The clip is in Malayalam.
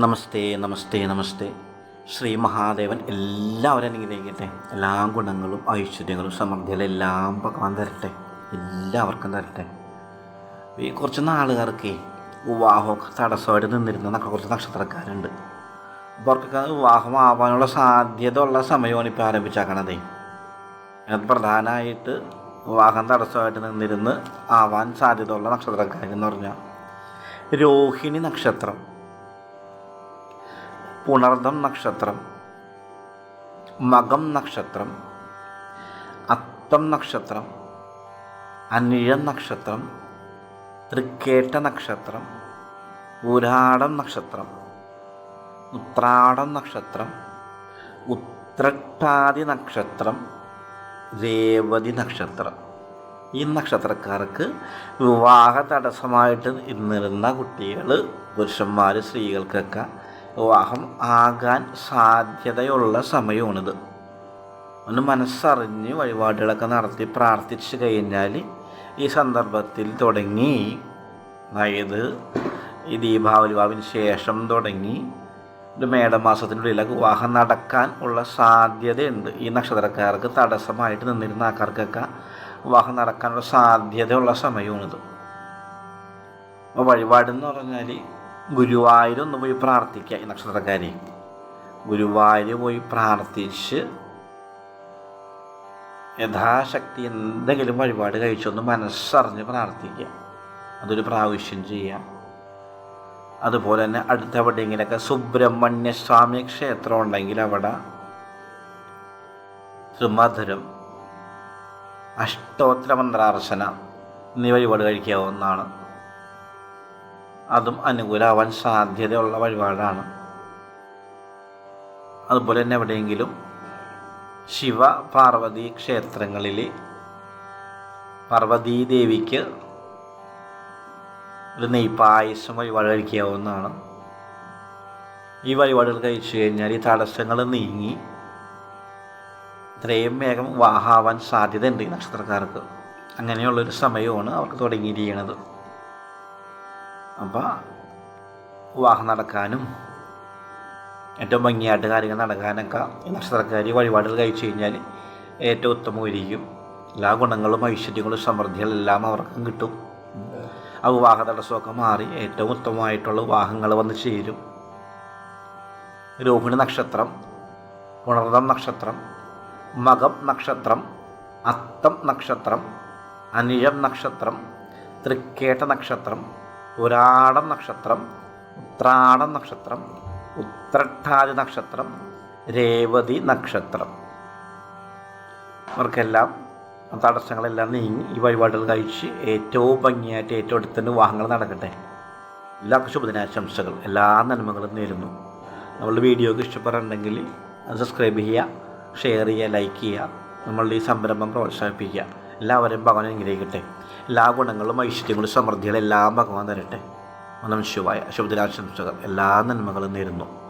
നമസ്തേ നമസ്തേ നമസ്തേ. ശ്രീ മഹാദേവൻ എല്ലാവരും അനുഗ്രഹിക്കട്ടെ എല്ലാ ഗുണങ്ങളും ഐശ്വര്യങ്ങളും സമൃദ്ധികളും എല്ലാം ഭഗവാൻ തരട്ടെ. എല്ലാവർക്കും തരട്ടെ. ഈ കുറച്ച് നാളുകാർക്ക് വിവാഹമൊക്കെ തടസ്സമായിട്ട് നിന്നിരുന്ന കുറച്ച് നക്ഷത്രക്കാരുണ്ട്. അവർക്കൊക്കെ വിവാഹമാവാനുള്ള സാധ്യത ഉള്ള സമയമാണ് ഇപ്പോൾ ആരംഭിച്ചാക്കണതേ. അത് പ്രധാനമായിട്ട് വിവാഹം തടസ്സമായിട്ട് നിന്നിരുന്ന് ആവാൻ സാധ്യതയുള്ള നക്ഷത്രക്കാരെന്ന് പറഞ്ഞാൽ രോഹിണി നക്ഷത്രം. പുണർദം നക്ഷത്രം മകം നക്ഷത്രം അത്തം നക്ഷത്രം അനിഴം നക്ഷത്രം തൃക്കേട്ട നക്ഷത്രം ഉരാടം നക്ഷത്രം ഉത്രാടം നക്ഷത്രം ഉത്രട്ടാതി നക്ഷത്രം രേവതി നക്ഷത്രം. ഈ നക്ഷത്രക്കാർക്ക് വിവാഹ തടസ്സമായിട്ട് ഇരുന്നിരുന്ന കുട്ടികൾ പുരുഷന്മാർ സ്ത്രീകൾക്കൊക്കെ വിവാഹം ആകാൻ സാധ്യതയുള്ള സമയമാണിത്. ഒന്ന് മനസ്സറിഞ്ഞ് വഴിപാടുകളൊക്കെ നടത്തി പ്രാർത്ഥിച്ച് കഴിഞ്ഞാൽ ഈ സന്ദർഭത്തിൽ തുടങ്ങി. അതായത് ഈ ദീപാവലി വാവിന് ശേഷം തുടങ്ങി. ഒരു മേടമാസത്തിനുള്ളിലൊക്കെ വിവാഹം നടക്കാൻ ഉള്ള സാധ്യതയുണ്ട്. ഈ നക്ഷത്രക്കാർക്ക് തടസ്സമായിട്ട് നിന്നിരുന്ന ആൾക്കാർക്കൊക്കെ വിവാഹം നടക്കാനുള്ള സാധ്യതയുള്ള സമയമാണിത്. അപ്പോൾ വഴിപാടെന്ന് പറഞ്ഞാൽ ഗുരുവായൂർ ഒന്ന് പോയി പ്രാർത്ഥിക്കുക ഈ നക്ഷത്രക്കാരെ. ഗുരുവായൂർ പോയി പ്രാർത്ഥിച്ച് യഥാശക്തി എന്തെങ്കിലും വഴിപാട് കഴിച്ചൊന്ന് മനസ്സറിഞ്ഞ് പ്രാർത്ഥിക്കുക അതൊരു പ്രാവശ്യം ചെയ്യാം. അതുപോലെ തന്നെ അടുത്ത എവിടെയെങ്കിലൊക്കെ സുബ്രഹ്മണ്യ സ്വാമി ക്ഷേത്രം ഉണ്ടെങ്കിൽ അവിടെ ത്രിമധുരം അഷ്ടോത്തര മന്ത്രാർച്ചന എന്നീ വഴിപാട് കഴിക്കാവുന്നതാണ്. അതും അനുകൂലമാവാൻ സാധ്യതയുള്ള വഴിപാടാണ്. അതുപോലെ തന്നെ എവിടെയെങ്കിലും ശിവ പാർവതി ക്ഷേത്രങ്ങളിൽ പാർവതീ ദേവിക്ക് ഒരു നെയ്പായസം വഴിപാട് കഴിക്കാവുന്നതാണ്. ഈ വഴിപാടുകൾ കഴിച്ചു കഴിഞ്ഞാൽ ഈ തടസ്സങ്ങൾ നീങ്ങി ഇത്രയും വേഗം വാഹാവാൻ സാധ്യതയുണ്ട് ഈ നക്ഷത്രക്കാർക്ക്. അങ്ങനെയുള്ളൊരു സമയമാണ് അവർക്ക് തുടങ്ങിയിരിക്കുന്നത്. അപ്പോൾ വിവാഹം നടക്കാനും ഏറ്റവും ഭംഗിയായിട്ട് കാര്യങ്ങൾ നടക്കാനൊക്കെ നക്ഷത്രക്കാർ വഴിപാടുകൾ കഴിച്ചു കഴിഞ്ഞാൽ ഏറ്റവും ഉത്തമമായിരിക്കും. എല്ലാ ഗുണങ്ങളും ഐശ്വര്യങ്ങളും സമൃദ്ധികളും എല്ലാം അവർക്കും കിട്ടും. ആ വിവാഹ തടസ്സമൊക്കെ മാറി ഏറ്റവും ഉത്തമമായിട്ടുള്ള വിവാഹങ്ങൾ വന്ന് ചേരും. രോഹിണി നക്ഷത്രം പുണർദം നക്ഷത്രം മകം നക്ഷത്രം അത്തം നക്ഷത്രം അനിഴം നക്ഷത്രം തൃക്കേട്ട നക്ഷത്രം പുരാടം നക്ഷത്രം ഉത്രാടം നക്ഷത്രം ഉത്രട്ടാതി നക്ഷത്രം രേവതി നക്ഷത്രം. അവർക്കെല്ലാം ആ തടസ്സങ്ങളെല്ലാം നീങ്ങി ഈ വഴിപാടുകൾ കഴിച്ച് ഏറ്റവും ഭംഗിയായിട്ട് ഏറ്റവും അടുത്ത് തന്നെ വിവാഹങ്ങൾ നടക്കട്ടെ. എല്ലാവർക്കും ശുഭദിനാശംസകൾ എല്ലാ നന്മകളും നേരുന്നു. നമ്മളുടെ വീഡിയോക്ക് അത് സബ്സ്ക്രൈബ് ചെയ്യുക ഷെയർ ചെയ്യുക ലൈക്ക് ചെയ്യുക നമ്മളുടെ ഈ സംരംഭം പ്രോത്സാഹിപ്പിക്കുക. എല്ലാവരെയും ഭഗവാൻ അനുഗ്രഹിക്കട്ടെ. എല്ലാ ഗുണങ്ങളും ഐശ്വര്യങ്ങളും സമൃദ്ധികളും എല്ലാം ഭഗവാൻ തരട്ടെ. ഒന്നും ശിവായ. ശുഭദിനാശംസകൾ. എല്ലാ നന്മകളും നേരുന്നു.